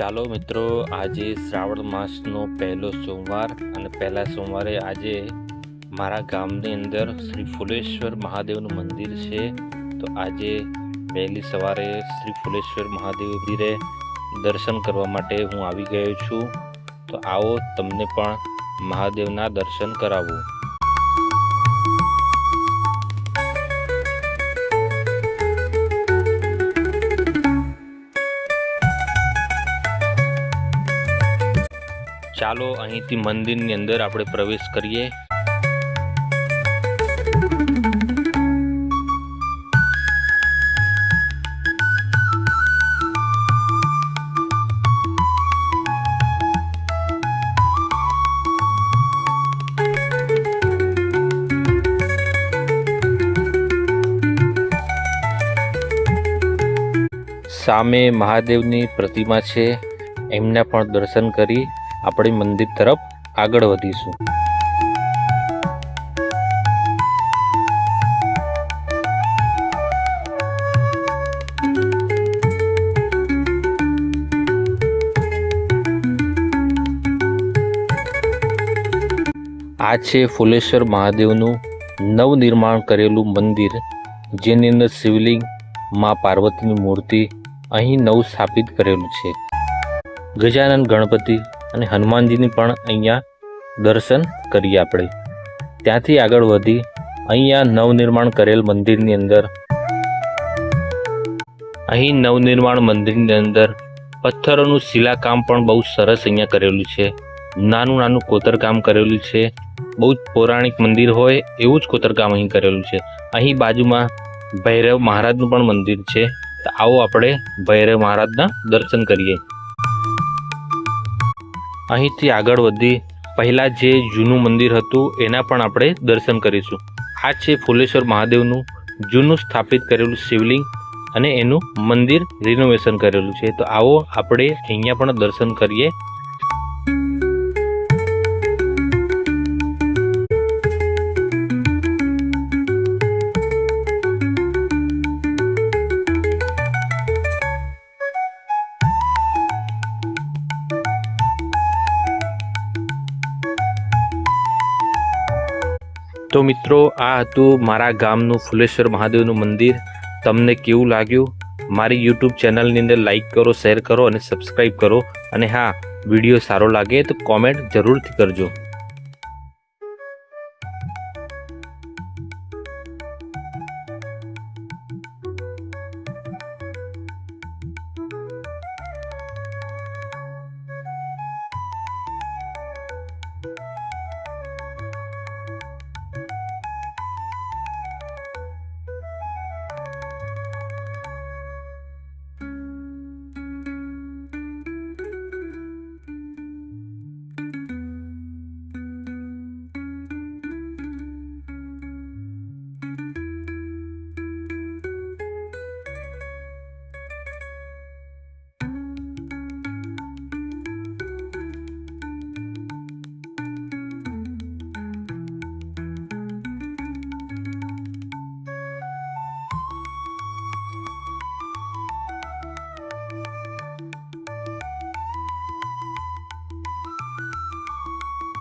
ચાલો મિત્રો, આજે શ્રાવણ માસનો પહેલો સોમવાર અને પહેલા સોમવારે આજે મારા ગામની અંદર શ્રી ફુલેશ્વર મહાદેવનું મંદિર છે. તો આજે વહેલી સવારે શ્રી ફુલેશ્વર મહાદેવ મંદિરે દર્શન કરવા માટે હું આવી ગયો છું. તો આવો, તમને પણ મહાદેવના દર્શન કરાવું. ચાલો અહીંથી મંદિરની અંદર આપણે પ્રવેશ કરીએ. સામે મહાદેવની પ્રતિમા છે. એમના પણ દર્શન કરી આપણે મંદિર તરફ આગળ વધીશું. આ છે ફુલેશ્વર મહાદેવનું નવનિર્માણ કરેલું મંદિર, જેની અંદર શિવલિંગ, મા પાર્વતીની મૂર્તિ અહીં નવું સ્થાપિત કરેલું છે. ગજાનન ગણપતિ અને હનુમાનજીની પણ અહીંયા દર્શન કરીએ આપણે. ત્યાંથી આગળ વધી અહીંયા નવનિર્માણ કરેલ મંદિરની અંદર. અહીં નવનિર્માણ મંદિરની અંદર પથ્થરોનું શિલાકામ પણ બહુ સરસ અહીંયા કરેલું છે. નાનું નાનું કોતરકામ કરેલું છે. બહુ જ પૌરાણિક મંદિર હોય એવું જ કોતરકામ અહીં કરેલું છે. અહીં બાજુમાં ભૈરવ મહારાજનું પણ મંદિર છે. તો આવો આપણે ભૈરવ મહારાજના દર્શન કરીએ. અહીંથી આગળ વધી પહેલાં જે જૂનું મંદિર હતું, એના પણ આપણે દર્શન કરીશું. આ છે ફુલેશ્વર મહાદેવનું જૂનું સ્થાપિત કરેલું શિવલિંગ અને એનું મંદિર રિનોવેશન કરેલું છે. તો આવો આપણે અહીંયા પણ દર્શન કરીએ. તો મિત્રો, આ હતું મારા ગામનું ફુલેશ્વર મહાદેવનું મંદિર. તમને કેવું લાગ્યું? મારી યુટ્યુબ ચેનલની અંદર લાઇક કરો શેર કરો અને સબસ્ક્રાઈબ કરો. અને હા વીડિયો સારો લાગે તો કોમેન્ટ જરૂરથી કરજો.